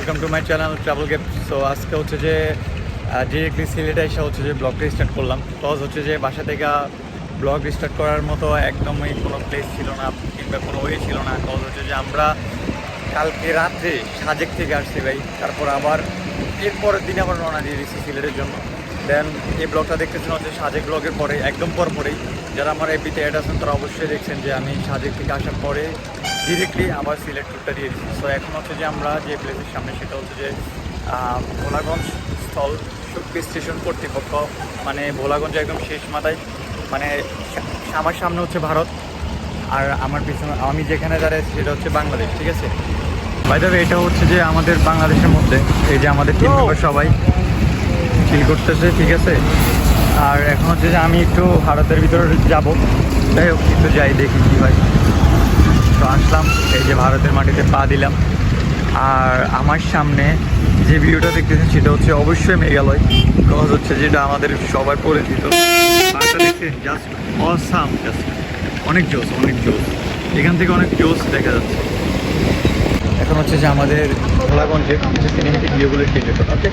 Welcome to my channel travel gap so আজকে হচ্ছে যে ডিরেক্টলি সিলেটে এসে হচ্ছে যে ব্লগটা স্টার্ট করলাম। প্লাস হচ্ছে যে, বাসা থেকে ব্লগ স্টার্ট করার মতো একদমই কোনো প্লেস ছিল না, কিংবা কোনো ওয়ে ছিল না। কজ হচ্ছে যে, আমরা কালকে রাত্রে সাজেক থেকে আসছি ভাই। তারপর আবার এরপরের দিন আবার রওনা দিয়ে দিচ্ছি সিলেটের জন্য। দেন এই ব্লগটা দেখতেছেন হচ্ছে সাজেক ব্লগের পরে একদম পর পরেই যারা আমার এপিতে অ্যাড আছেন তারা অবশ্যই দেখছেন যে আমি সাজেক থেকে আসার পরে ডিরেক্টলি আবার সিলেট ট্যুরটা দিয়ে দিচ্ছি সো এখন হচ্ছে যে আমরা যে প্লেসের সামনে সেটা হচ্ছে যে ভোলাগঞ্জ স্থল শক্তি স্টেশন কর্তৃপক্ষ মানে ভোলাগঞ্জ একদম শেষ মাথায় মানে আমার সামনে হচ্ছে ভারত আর আমার পিছনে আমি যেখানে দাঁড়িয়ে আছি সেটা হচ্ছে বাংলাদেশ ঠিক আছে? বাইদাবে এটা হচ্ছে যে আমাদের বাংলাদেশের মধ্যে এই যে আমাদের টিম মেম্বার সবাই চিল করতেছে, ঠিক আছে? আর এখন হচ্ছে যে আমি একটু ভারতের ভিতরে যাব। যাই হোক, একটু যাই, দেখি কী হয়। তো আসলাম, এই যে ভারতের মাটিতে পা দিলাম। আর আমার সামনে যে ভিউটা দেখতেছেন সেটা হচ্ছে অবশ্যই মেঘালয়। বিকজ হচ্ছে যেটা আমাদের সবার পরিচিত। পাহাড়টা জাস্ট অনেক জোস অনেক জোস এখান থেকে অনেক জোস দেখা যাচ্ছে। এখন হচ্ছে যে আমাদের ভোলাগঞ্জের কিছু সিনেমেটিক ভিউগুলো শেষ ওকে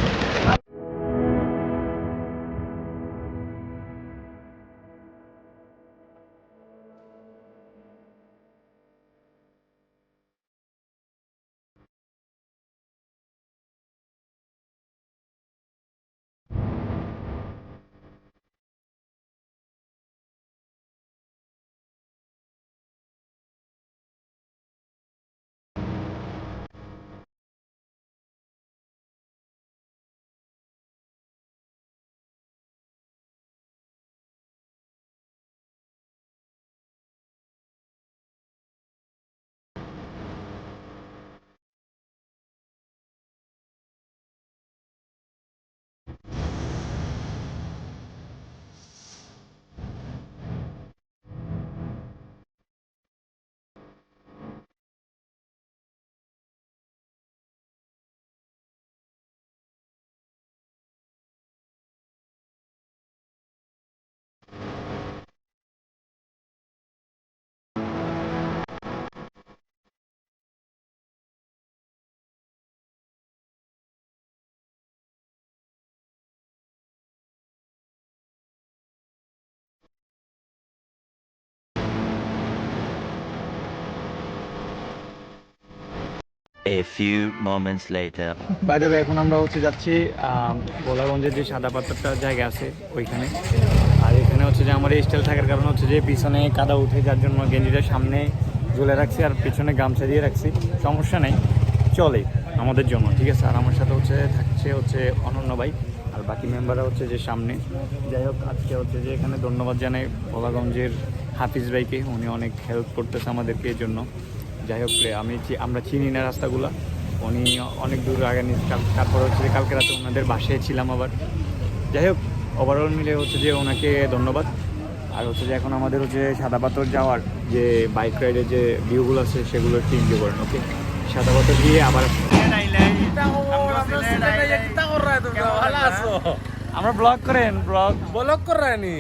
A few moments later. বাইরে এখন আমরা হচ্ছে যাচ্ছি আম, ভোলাগঞ্জের যে সাদা পাথরটা জায়গা আছে ওইখানে। আর এখানে হচ্ছে যে আমার এই স্টাইল থাকার কারণে হচ্ছে যে পিছনে কাদা উঠে যার জন্য গেঞ্জিটা সামনে ঝুলে রাখছি আর পিছনে গামছা দিয়ে রাখছি। সমস্যা নেই চলে আমাদের জন্য ঠিক আছে? আর আমার সাথে হচ্ছে থাকছে হচ্ছে অনন্য ভাই আর বাকি মেম্বাররা হচ্ছে যে সামনে। যাই হোক আজকে হচ্ছে যে এখানে ধন্যবাদ জানাই ভোলাগঞ্জের হাফিজ ভাইকে উনি অনেক হেল্প করতেছে আমাদেরকে এর জন্য যাই হোক আমি আমরা চিনি না রাস্তাগুলো। উনি অনেক দূর আগে তারপর হচ্ছে যে কালকে রাতে ওনাদের বাসায় ছিলাম আবার। যাই হোক ওভারঅল মিলে হচ্ছে যে ওনাকে ধন্যবাদ। আর হচ্ছে যে এখন আমাদের হচ্ছে সাদা পাথর যাওয়ার যে বাইক রাইডের যে ভিউগুলো আছে সেগুলো একটু এনজয় করেন ওকে সাদা পাথর দিয়ে আবার আমরা ব্লগ করেন ব্লগ ব্লক করায়নি।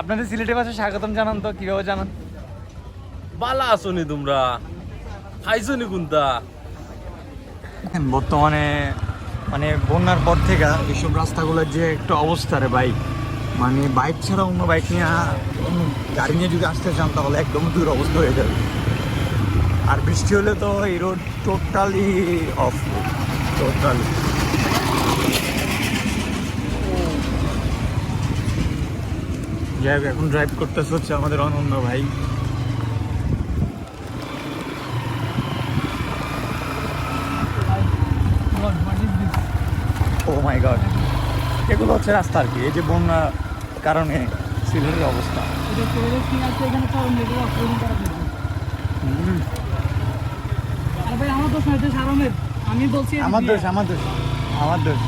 আপনাদের সিলেটে বাসে স্বাগতম জানান তো কীভাবে জানান? বালা আসনি তোমরা। খাইছনি কোনটা? এখন বর্তমানে মানে বন্যার পর থেকে এইসব রাস্তাগুলোর যে একটা অবস্থা রে বাইক মানে বাইক ছাড়া অন্য বাইক নিয়ে গাড়ি নিয়ে যদি আসতে চান তাহলে একদম দূর অবস্থা হয়ে যাবে। আর বৃষ্টি হলে তো এই রোড টোটালি অফ টোটালি যাই হোক, এখন ড্রাইভ করতেছে হচ্ছে আমাদের অনন্য ভাই ও মাই গড এগুলো হচ্ছে রাস্তা আর কি এই যে বন্যা কারণে সিলেটের অবস্থা। আমি বলছি আমার দোষ আমার দোষ আমার দোষ।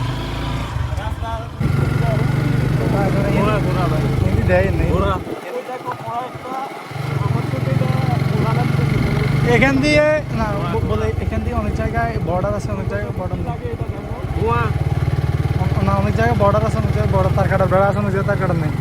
এখান দিয়ে না বলে এখান দিয়ে অনেক জায়গায় বর্ডার আছে অনেক জায়গায় বর্ডার না অনেক জায়গায় বর্ডার আছে অনেক জায়গায় বর্ডার তার কাটার বেড়া আছে অনেক জায়গায় তার কাটার নেই।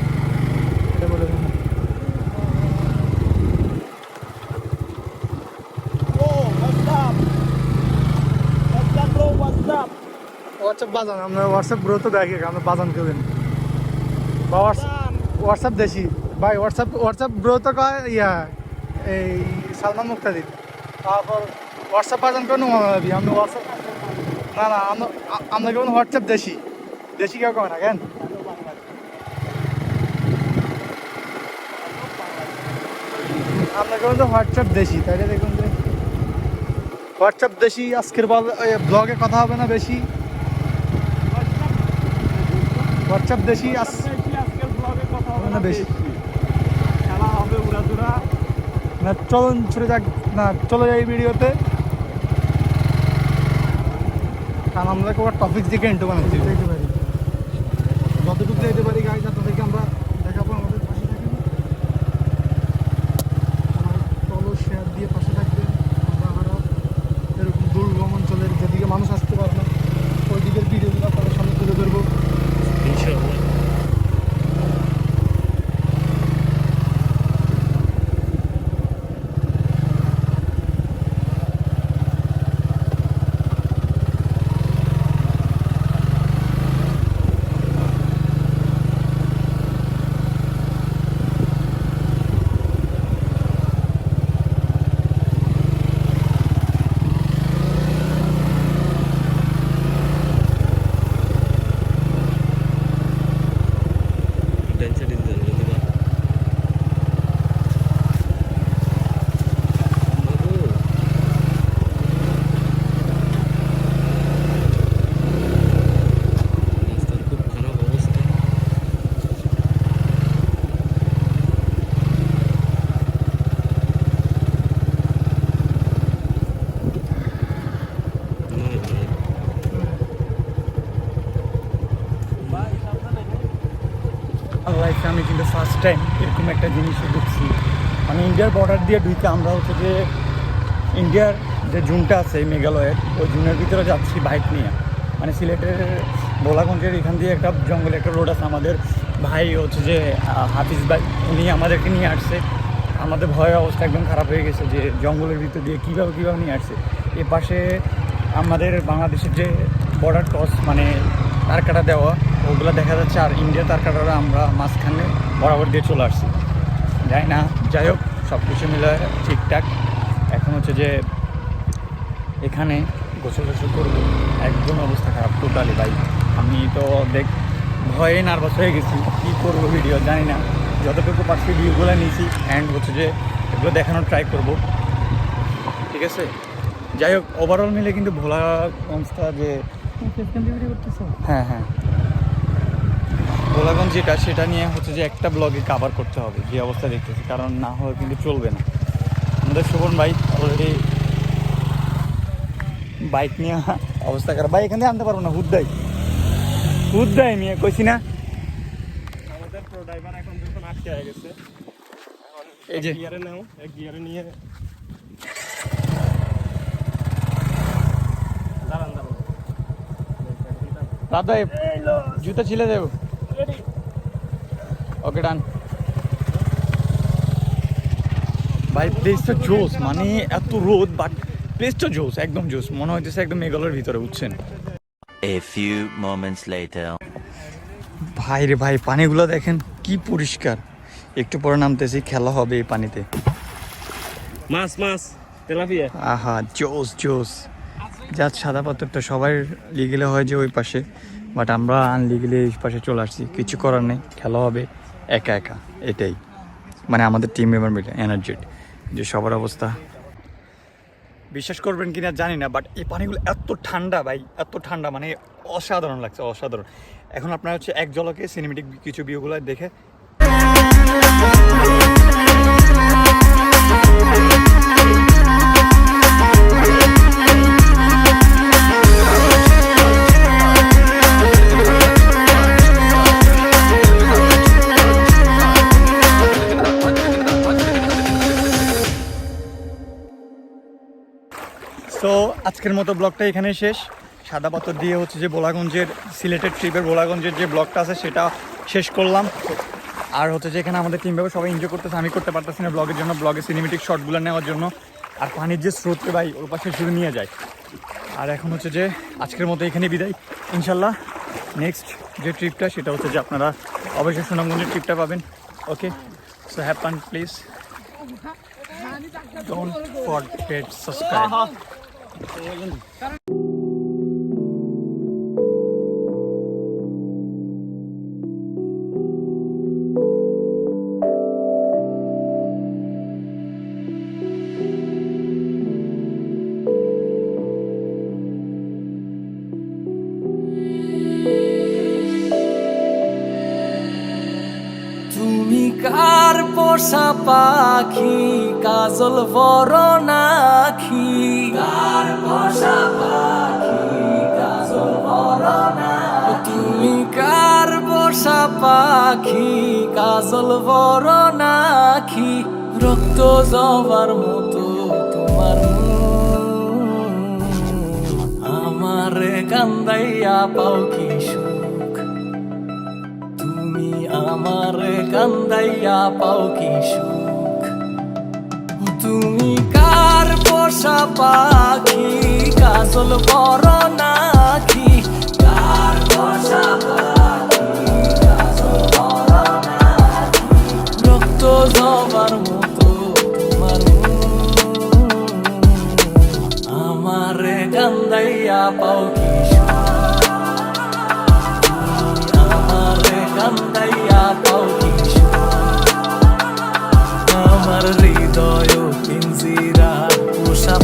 হোয়াটসঅ্যাপ বাজান, আমরা হোয়াটসঅ্যাপ গ্রো তো দেখি, আমরা বাজান কেউ বা হোয়াটসঅ্যাপ দেশি ভাই হোয়াটসঅ্যাপ হোয়াটসঅ্যাপ ব্রো তো কয়, ইয়া, এই সালমান মুক্তাদি। তারপর হোয়াটসঅ্যাপ বাজান কেউ নুমা আমরা হোয়াটসঅ্যাপ না না, আমরা আমরা কেমন হোয়াটসঅ্যাপ দেশি দেশি কেউ কয় না কেন? তো হোয়াটসঅ্যাপ দেশি তাইলে দেখুন যে হোয়াটসঅ্যাপ দেশি আজকের ব্লগে কথা হবে না বেশি। হোয়াটসঅ্যাপ দেশি হবে না বেশি। না চলুন ছুটে যাক না চলে যাই ভিডিওতে। কারণ আমরা টপিক দিকে ইন্টু বানাচ্ছি যাইতে পারি যতটুকু যাইতে পারি গাড়ি তাদেরকে আমরা দেখাবো আমাদের পাশে থাকেন আমার ফলো শেয়ার দিয়ে পাশে থাকবেন আমরা আরও এরকম দুর্গম অঞ্চলের যেদিকে মানুষ আসতে পারে না ওই দিকের ভিডিওগুলো আপনাদের সামনে তুলে ধরবো খুব খারাপ অবস্থা লাইফে আমি কিন্তু ফার্স্ট টাইম এরকম একটা জিনিসে ঢুকছি মানে ইন্ডিয়ার বর্ডার দিয়ে ঢুকে আমরা হচ্ছে যে ইন্ডিয়ার যে জুনটা আছে, মেঘালয়ের, ওই জুনের ভিতরে যাচ্ছি বাইক নিয়ে। মানে সিলেটের বোলাগঞ্জের এখান দিয়ে একটা জঙ্গলে একটা রোড আছে আমাদের ভাই হচ্ছে যে হাফিজ ভাই, উনি আমাদেরকে নিয়ে আসছে। আমাদের ভয় অবস্থা একদম খারাপ হয়ে গেছে যে জঙ্গলের ভিতর দিয়ে কীভাবে কীভাবে নিয়ে আসছে। এ পাশে আমাদের বাংলাদেশের যে বর্ডার ক্রস মানে তার কাটা দেওয়া ওগুলো দেখা যাচ্ছে আর ইন্ডিয়া তার কাটাটা আমরা মাঝখানে বরাবর দিয়ে চলে আসছি। যাই না যাই হোক সব কিছু মিলে ঠিকঠাক। এখন হচ্ছে যে এখানে গোসল টোসল করব। একদম অবস্থা খারাপ টোটালি ভাই। আমি তো দেখ ভয়ে নার্ভাস হয়ে গেছি। কী করব ভিডিও জানি না। যতটুকু পারছি ভিউগুলো নিয়েছি। অ্যান্ড হচ্ছে যে এগুলো দেখানোর ট্রাই করব। ঠিক আছে? যাই হোক ওভারঅল মিলে কিন্তু ভোলা সংস্থা যে হ্যাঁ হ্যাঁ। ভোলাগঞ্জ যেটা সেটা নিয়ে হচ্ছে যে একটা ব্লগে কাভার করতে হবে যে অবস্থা দেখতেছি কারণ না হলে কিন্তু চলবে না। আমাদের শোভন ভাই অলরেডি বাইক নিয়ে অবস্থা খারাপ। ভাই এখান থেকে আনতে পারব না হুদ্দাই হুদ্দাই নিয়ে কইছি না। আমাদের প্রো ড্রাইভার এখন যখন আটকে হয়ে গেছে এই যে। গিয়ারে নাও এক গিয়ারে নিয়ে। দাঁড়ান দাঁড়ান। ভাই জুতা ছিলে দেব। ওকে ডান ভাই প্লেস তো জোস মানে এত রোদ বাট প্লেস তো জোস একদম জোস মনে হইতেছে একদম মেঘালয়ের ভিতরে বুঝছেন? A few moments later. ভাই রে ভাই পানিগুলো দেখেন কি পরিষ্কার। একটু পরে নামতেছি খেলা হবে এই পানিতে। মাছ মাছ তেলাপিয়া। আহা জোস জোস যা সাদা পাথরটা সবাই লিগেলে হয় যে ওই পাশে বাট আমরা আনলিগেলে এই পাশে চলে আসছি। কিছু করার নেই খেলা হবে। একা একা, এটাই। মানে আমাদের টিম মেম্বার মিলে এনার্জেট যে সবার অবস্থা। বিশ্বাস করবেন কিনা জানি না বাট এই পানিগুলো এত ঠান্ডা ভাই, এত ঠান্ডা মানে অসাধারণ লাগছে, অসাধারণ। এখন আপনার হচ্ছে এক জলকে সিনেমেটিক কিছু ভিউগুলো দেখে আজকের মতো ব্লগটা এখানে শেষ। সাদা পাথর দিয়ে হচ্ছে যে বোলাগঞ্জের, সিলেটের ট্রিপের বোলাগঞ্জের যে ব্লগটা আছে সেটা শেষ করলাম। আর হচ্ছে যে এখানে আমাদের টিম মেম্বার সবাই এনজয় করতেছে, আমি করতে পারতেছি না ব্লগের জন্য ব্লগে সিনেমেটিক শটগুলো নেওয়ার জন্য। আর পানির যে স্রোতকে ভাই, ওর পাশে শুধু নিয়ে যায়। আর এখন হচ্ছে যে আজকের মতো এখানে বিদায়। ইনশাল্লাহ নেক্সট যে ট্রিপটা সেটা হচ্ছে যে আপনারা অবশ্যই সুনামগঞ্জের ট্রিপটা পাবেন। Okay so fun please don't forget subscribe তুমি কার পোষা পাখি? কাজল বড় নাখি কার পোষা পাখি কাজল বড় তুমি কার পোষা পাখি কাজল বড় নাখি রক্ত জবার মতো তোমার। আমারে কান্দাইয়া পাও কি সুখ? তুমি আমার কান্দাইয়া পাও কি সুখ? তুমি কার পোষা পাখি, কাজল বড় নাখি কার পোষা রক্ত জবার মতো তোমার। আমারে কান্দাইয়া পাও কি আমারে কান্দাইয়া পাও আমার হৃদয় পিঞ্জিরা পোষা